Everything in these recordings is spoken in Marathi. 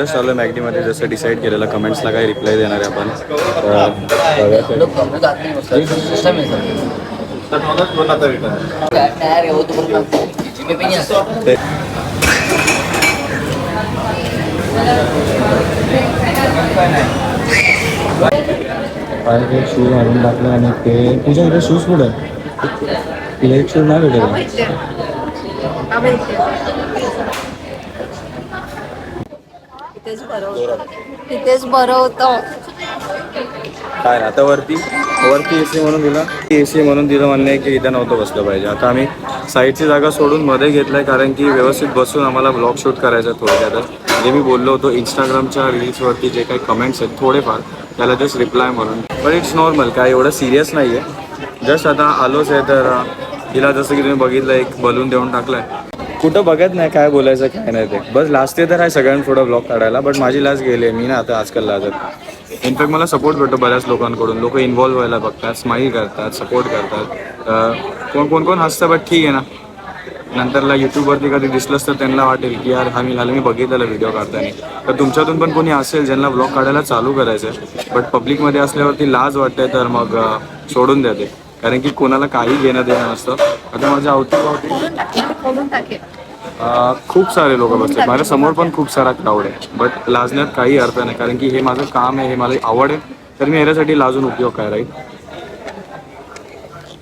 जस्ट आलो मॅगडीमध्ये जसं डिसाईड केलेलं कमेंट्सला काय रिप्लाय देणार आहे आपण. तर ते शूज घालून टाकले आणि ते तुझ्या इथे शूज कुठे लेट शूज नाही भेटेल तिथेच बरं होतं. तिथेच बरं होतं. काय नाही, आता वरती वरती ए सी म्हणून दिला. ए सी म्हणून दिलं म्हणणे की इथं नव्हतं बसलं पाहिजे. आता आम्ही साईडची जागा सोडून मध्ये घेतलंय कारण की व्यवस्थित बसून आम्हाला ब्लॉग शूट करायचा आहे थोडक्यातच जे मी बोललो होतो इंस्टाग्रामच्या रील्सवरती जे काही कमेंट्स आहेत थोडेफार त्याला जस्ट रिप्लाय म्हणून. पण इट्स नॉर्मल काय एवढं सिरियस नाही आहे जस्ट आता आलोच आहे तर हिला जसं की तुम्ही बघितलं एक बलून देऊन टाकलाय. कुठं बघत नाही काय बोलायचं काय नाही ते. बस लास्ट तर आहे सगळ्यांपुढं ब्लॉग काढायला बट माझी लाज गेली मी ना आता आजकाल लाजत इनफॅक्ट मला सपोर्ट भेटतो बऱ्याच लोकांकडून. लोक इन्व्हॉल्व्ह व्हायला बघतात स्माईल करतात सपोर्ट करतात. कोण कोण कोण हसतं बट ठीक आहे ना. नंतरला यूट्यूबवरती कधी दिसलंच तर त्यांना वाटेल की यार हा मी झालं मी बघितलेलं व्हिडिओ काढताना. तर तुमच्यातून पण कोणी असेल ज्यांना ब्लॉग काढायला चालू करायचं आहे बट पब्लिकमध्ये असल्यावरती लाज वाटते तर मग सोडून द्या ते. कारण की कोणाला काही घेणं देणं नसतं. आता माझ्या अवतीभोवती खूप सारे लोक बसले. माझ्यासमोर पण खूप सारा क्राऊड आहे. बट लाजण्यात काही अर्थ नाही. कारण की हे माझं काम आहे हे मला आवड आहे. तर मी ह्याच्यासाठी लाजून उपयोग काय राहील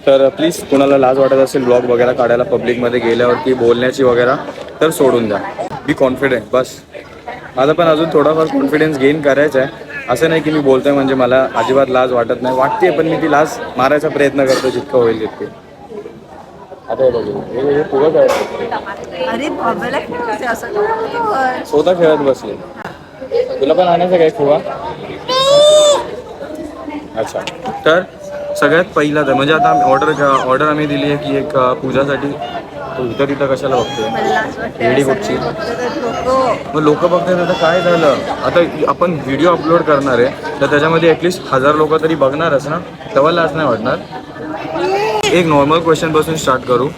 तर प्लीज कुणाला लाज वाटत असेल ब्लॉग वगैरे काढायला पब्लिकमध्ये गेल्यावरती बोलण्याची वगैरे तर सोडून द्या. बी कॉन्फिडेंट बस. माझा पण अजून थोडाफार कॉन्फिडन्स गेन करायचा आहे असं नाही की मी बोलतोय म्हणजे मला अजिबात लाज वाटत नाही. वाटते पण मी ती लाज मारायचा प्रयत्न करतो जितकं होईल तितके. आता बघू. पुढं काय. स्वतः खेळत बसले. तुला पण आणायचं काय खुवा अच्छा. तर सगळ्यात पहिला तर म्हणजे आता ऑर्डर ऑर्डर आम्ही दिली आहे की एक पूजासाठी. तो इथं तिथं कशाला वाटते रेडी कुठची? मग लोक बघतात आता काय झालं? आता आपण व्हिडिओ अपलोड करणार आहे तर त्याच्यामध्ये ॲटलिस्ट हजार लोक तरी बघणारच ना? तेव्हा लाज नाही वाटणार? एक नॉर्मल क्वेश्चनपासून स्टार्ट करू.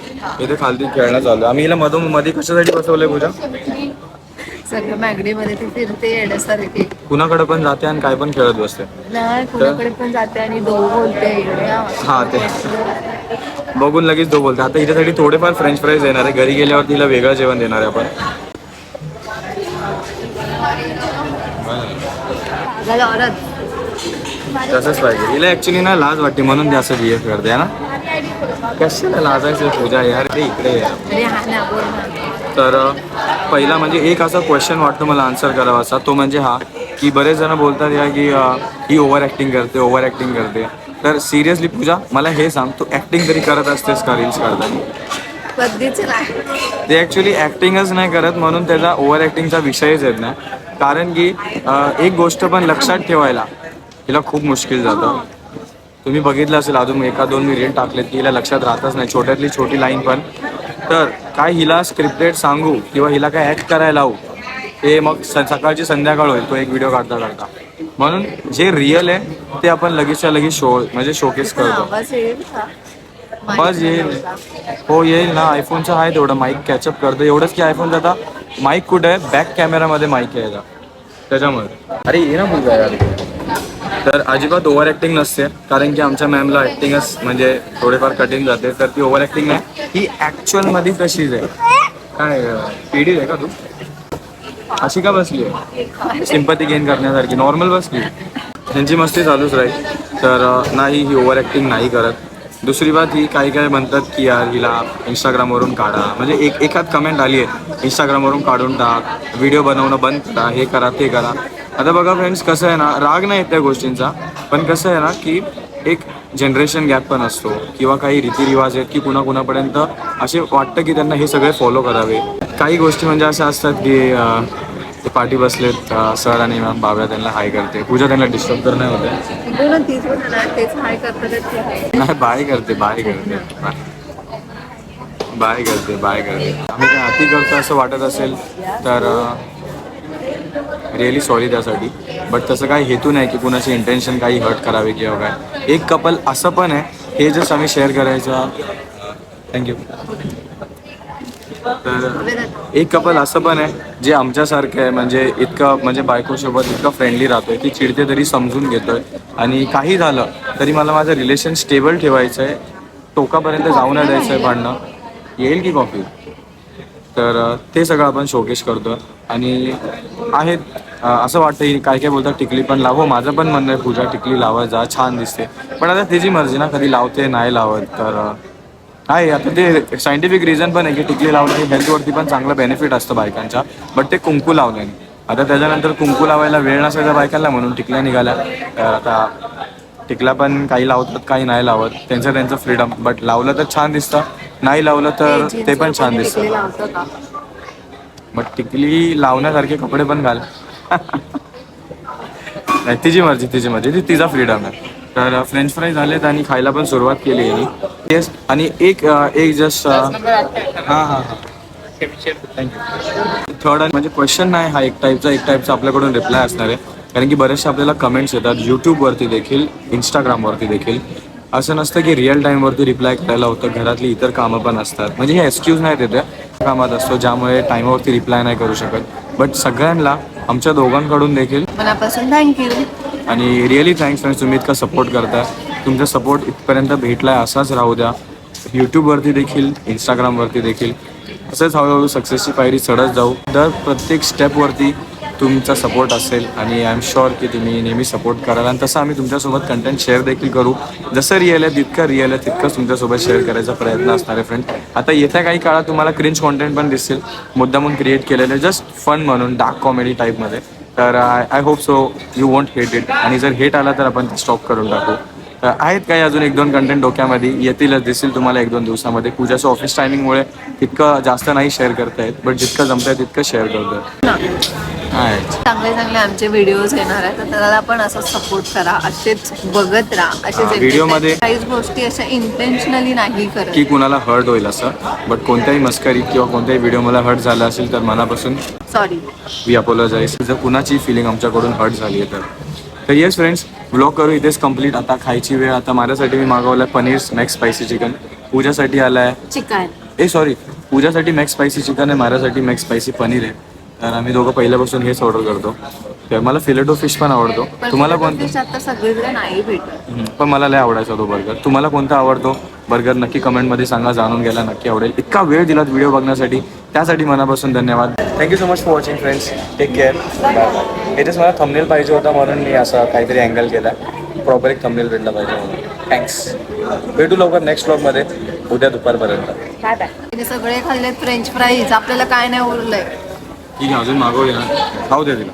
इथे खालती खेळणं चालू. आम्ही हिला मधून मध्ये कशासाठी बसवलंय पूजा? सगळं मॅगडीमध्ये ती फिरते येण्यासारखी. कुणाकडे पण जाते आणि काय पण खेळत बसते. नाही कुणाकडे पण जाते आणि डो बोलते हा ते. बघून लगेच तो बोलते. आता हिच्यासाठी थोडेफार फ्रेंच फ्राईज देणार आहे. घरी गेल्यावर तिला वेगळं जेवण देणार आहे आपण. तसंच पाहिजे. हिला ऍक्च्युली ना लाज वाटते. म्हणून ती असं बिहेव करते ना? कशाला लाजायचं? पूजा यार ते इकडे हा तर पहिला म्हणजे एक असा क्वेश्चन वाटतो मला आन्सर करावा असा तो म्हणजे हा की बरेच जण बोलतात या की ही ओव्हर ॲक्टिंग करते ओव्हर ॲक्टिंग करते. तर सिरियसली पूजा मला हे सांग तू ॲक्टिंग तरी करत असतेस का रील्स नाही. ते ॲक्च्युली ॲक्टिंगच नाही करत म्हणून त्याचा ओव्हर ॲक्टिंगचा विषयच येत नाही. कारण की एक गोष्ट पण लक्षात ठेवायला तिला खूप मुश्किल जातं. तुम्ही बघितलं असेल अजून एका दोन मी रील टाकलेत की हिला लक्षात राहतच नाही. छोट्यातली छोटी लाईन पण तर काय हिला स्क्रिप्टेड सांगू किंवा हिला काय ॲक्ट करायला लावू ते मग स सकाळची संध्याकाळ होईल तो एक व्हिडिओ काढता काढता. म्हणून जे रिअल आहे ते आपण लगेचच्या लगेच शो म्हणजे शोकेस करतो. आवाज येईल. का बस येईल. हो येईल ना. आयफोनचं आहे तेवढं माईक कॅचअप करतं. एवढंच की आयफोनचं आता माईक कुठं आहे? बॅक कॅमेरामध्ये माईक आहे याचा त्याच्यामुळे. अरे ये ना मुलगा यार. तर अजिबात ओव्हर ॲक्टिंग नसते कारण की आमच्या मॅमला ॲक्टिंगच म्हणजे थोडेफार कठीण जाते. तर ती ओव्हर ॲक्टिंग नाही ही ॲक्च्युअलमध्ये तशीच आहे. काय पिढी आहे का तू? अशी का बसली आहे? सिंपती गेन करण्यासारखी. नॉर्मल बसली त्यांची मस्ती चालूच राहील. तर नाही ही ओव्हर ॲक्टिंग नाही करत. दुसरी बात ही काही काही म्हणतात की यार हिला इंस्टाग्रामवरून काढा. म्हणजे एक एखाद कमेंट आली आहे. इंस्टाग्रामवरून काढून टाक. व्हिडिओ बनवणं बंद करा. हे करा ते करा. आता बघा फ्रेंड्स कसं आहे ना राग नाही त्या गोष्टींचा पण कसं आहे ना की एक जनरेशन गॅप पण असतो किंवा काही रीतिरिवाज आहेत की कुणा कुणापर्यंत असे वाटतं की त्यांना हे सगळे फॉलो करावे. काही गोष्टी म्हणजे अशा असतात की ते पाठी बसलेत सर आणि मॅम बाब्या त्यांना हाय करते. पूजा त्यांना डिस्टर्ब तर नाही होते नाही बाय करते बाय करते. बाय. बाय करते बाय करते. आम्ही काय अति करतो असं वाटत असेल तर रिअली सॉरी त्यासाठी बट तसं काही हेतू नाही की कुणाची इंटेन्शन काही हर्ट करावे किंवा काय. एक कपल असं पण आहे हे जस्ट आम्ही शेअर करायचं. थँक्यू तर एक कपल असं पण आहे जे आमच्यासारखं आहे म्हणजे इतकं म्हणजे बायकोसोबत इतकं फ्रेंडली राहतोय की चिडते तरी समजून घेतोय. आणि काही झालं तरी मला माझं रिलेशन स्टेबल ठेवायचं आहे टोकापर्यंत जाऊ नाही द्यायचं आहे भांडणं. येईल की कॉफी तर ते सगळं आपण शोकेश करतो आणि आहेत असं वाटतं की काय काय बोलतात टिकली पण लाव. हो माझं पण म्हणणं आहे पूजा टिकली लावा जा छान दिसते. पण आता त्याची मर्जी ना कधी लावते नाही लावत तर आहे आता ते सायंटिफिक रिझन पण आहे की टिकली लावल्याने हेल्थवरती पण चांगलं बेनिफिट असतं बायकांच्या बट ते कुंकू लावल्याने आता त्याच्यानंतर कुंकू लावायला वेळ नसायचा बायकांना म्हणून टिकल्या निघाल्या. तर आता टिकला पण काही लावतात काही नाही लावत त्यांचं त्यांचं फ्रीडम बट लावलं तर छान दिसतं. नाही लावलं तर ते पण छान दिसतं. मग टिकली लावण्यासारखे कपडे पण घाल. नाही तिची मर्जी तिची मर्जी. ती तिचा फ्रीडम आहे. तर फ्रेंच फ्राईज झालेत आणि खायला पण सुरुवात केली आहे येस आणि एक एक जस्ट हां हां हां. थँक्यू थर्ड म्हणजे क्वेश्चन नाही हा एक टाईपचा एक टाईपचा आपल्याकडून रिप्लाय असणार आहे. कारण की बरेचसे आपल्याला कमेंट्स येतात. यूट्यूबवरती देखील इंस्टाग्रामवरती देखील. असं नसतं की रिअल टाईमवरती रिप्लाय करायला होतं. घरातली इतर कामं पण असतात. म्हणजे हे एक्सक्यूज नाही देते कामात असतो ज्यामुळे टाईमवरती रिप्लाय नाही करू शकत. बट सगळ्यांना आमच्या दोघांकडून देखील. मनापासून थँक्यू आणि रिअली थँक्स फ्रेंड्स तुम्ही इतका सपोर्ट करताय. तुमचा सपोर्ट इथपर्यंत भेटलाय असाच राहू द्या. यूट्यूबवरती देखील इंस्टाग्रामवरती देखील. असंच हळूहळू सक्सेसची पायरी चढत जाऊ. दर प्रत्येक स्टेपवरती तुमचा सपोर्ट असेल आणि आय एम शुअर की तुम्ही नेहमी सपोर्ट कराल. आणि तसं आम्ही तुमच्यासोबत कंटेंट शेअर देखील करू. जसं रिअल आहे तितकं रिअल आहे तितकंच तुमच्यासोबत शेअर करायचा प्रयत्न असणार आहे फ्रेंड आता येत्या काही काळात तुम्हाला क्रिंज कॉन्टेंट पण दिसतील. मुद्दामून क्रिएट केलेले जस्ट फन म्हणून डार्क कॉमेडी टाईपमध्ये तर I I hope so you won't hate it आणि जर हेट आला तर आपण स्टॉप करून टाकू. तर आहेत काही अजून एक दोन कंटेंट डोक्यामध्ये. येतीलच दिसतील तुम्हाला एक दोन दिवसामध्ये. पूजाचं ऑफिस टायमिंगमुळे तितकं जास्त नाही शेअर करता येत बट जितकं जमतंय तितकं शेअर करतोय. आहेत. चांगले चांगले आमचे व्हिडिओज येणार आहेत. तर त्याला पण असं सपोर्ट करा. असेच बघत राहा. असेच video मध्ये- काहीच गोष्टी अशा इंटेन्शनली नाही करत. की कुणाला हर्ट होईल असं. बट कोणत्याही मस्करीत किंवा कोणत्याही व्हिडिओ मला हर्ट झाला असेल तर मनापासून सॉरी वी अपोलोजाईज जर कुणाची फिलिंग आमच्याकडून हर्ट झाली आहे तर. तर येस फ्रेंड्स ब्लॉग करू. इथेच कंप्लीट आता खायची वेळ. आता माझ्यासाठी मी मागवलं पनीर मॅक्स स्पायसी चिकन पूजासाठी आलं आहे चिकन ए सॉरी पूजासाठी मॅक्स स्पायसी चिकन आहे. माझ्यासाठी मॅक्स स्पायसी पनीर आहे. तर आम्ही दोघं पहिल्यापासून हेच ऑर्डर करतो. तर मला फिलेटो फिश पण आवडतो. तुम्हाला कोणतं आता सगळीकडे नाही भेटत. हम्म, पण मला लय आवडायचा तो बर्गर तुम्हाला कोणता आवडतो? बर्गर नक्की कमेंटमध्ये सांगा जाणून घ्यायला नक्की आवडेल. इतका वेळ दिलात व्हिडिओ बघण्यासाठी. त्यासाठी मनापासून धन्यवाद. Thank you so much for watching friends take care bye मला थंबनेल पाहिजे होता म्हणून मी असं काहीतरी अँगल केला. प्रॉपर एक थंबनेल भेटला पाहिजे म्हणून. थँक्स भेटू लवकर नेक्स्ट ब्लॉगमध्ये उद्या दुपारपर्यंत. सगळे खाल्लेत फ्रेंच फ्राईज आपल्याला काय नाही उरलंय. ठीक आहे अजून मागवूया खाऊ दे तिला